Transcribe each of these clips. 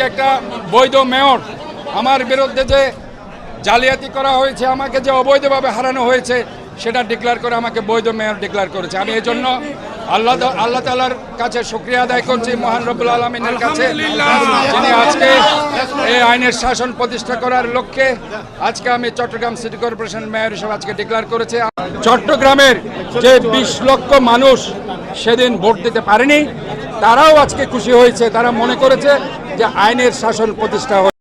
যে একটা বৈধ মেয়র আমার বিরুদ্ধে যে জালিয়াতি করা হয়েছে আমাকে যে অবৈধভাবে হারানো হয়েছে সেটা ডিক্লেয়ার করে আমাকে বৈধ মেয়র ডিক্লেয়ার করেছে। আমি এই জন্য আল্লাহ আল্লাহ তালার কাছে শুক্রিয়া আদায় করছি মহান রবুল আলমিনের কাছে। যিনি আজকে এই আইনের শাসন প্রতিষ্ঠা করার লক্ষ্যে আজকে আমি চট্টগ্রাম সিটি কর্পোরেশন মেয়র হিসেবে আজকে ডিক্লেয়ার করেছি। চট্টগ্রামের যে বিশ লক্ষ মানুষ সেদিন ভোট দিতে পারেনি তারাও আজকে খুশি হয়েছে। তারা মনে করেছে যে আইনের শাসন প্রতিষ্ঠা হয়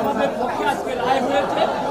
আমাদের পক্ষে আজকে রায় হয়েছে।